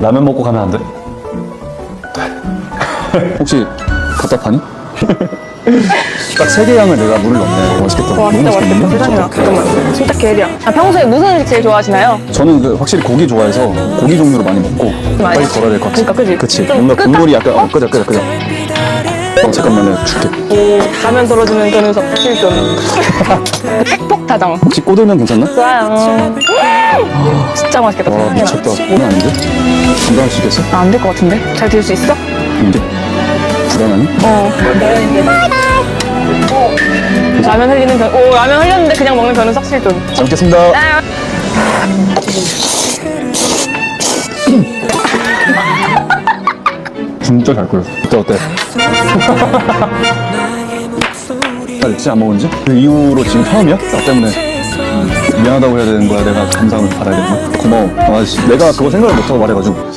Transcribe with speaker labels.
Speaker 1: 라면 먹고 가면 안 돼? 혹시 답답하니? 딱세 개 양을 내가 물을 넣네. 맛있겠다.
Speaker 2: 와 진짜 맛있겠다
Speaker 1: 맛있겠는데?
Speaker 2: 세상에나 잠깐만 진짜 개리야 아, 평소에 무슨 음식 제일 좋아하시나요?
Speaker 1: 저는 그 확실히 고기 좋아해서 고기 종류를 많이 먹고
Speaker 2: 많이
Speaker 1: 빨리 걸어야 될 것 같아.
Speaker 2: 그러니까, 그치?
Speaker 1: 그치.
Speaker 2: 좀
Speaker 1: 뭔가
Speaker 2: 끄다.
Speaker 1: 국물이 약간 어, 끄자 끄자 끄자. 어 잠깐만 내가 줄게.
Speaker 2: 오 라면 덜어주는 변우석 실존 팩폭타장
Speaker 1: 혹시 꼬들면 괜찮나?
Speaker 2: 좋아요 진짜 맛있겠다
Speaker 1: 와. 미쳤다. 이건 아닌데? 감당할 수 있겠어?
Speaker 2: 아, 안될 것 같은데? 잘들수 있어?
Speaker 1: 이제 불안하니?
Speaker 2: 어. 라면 흘리는 변, 오, 라면 흘렸는데 그냥 먹는 변은 실존.
Speaker 1: 잘 먹겠습니다.
Speaker 2: 아,
Speaker 1: 진짜 잘 끓여. 어때 어때? 나 진짜 안 먹은 지? 그 이후로 지금 처음이야? 나 때문에 미안하다고 해야 되는 거야? 내가 감사함을 받아야 되는 거야? 고마워. 아, 씨, 내가 그거 생각을 못하고 말해가지고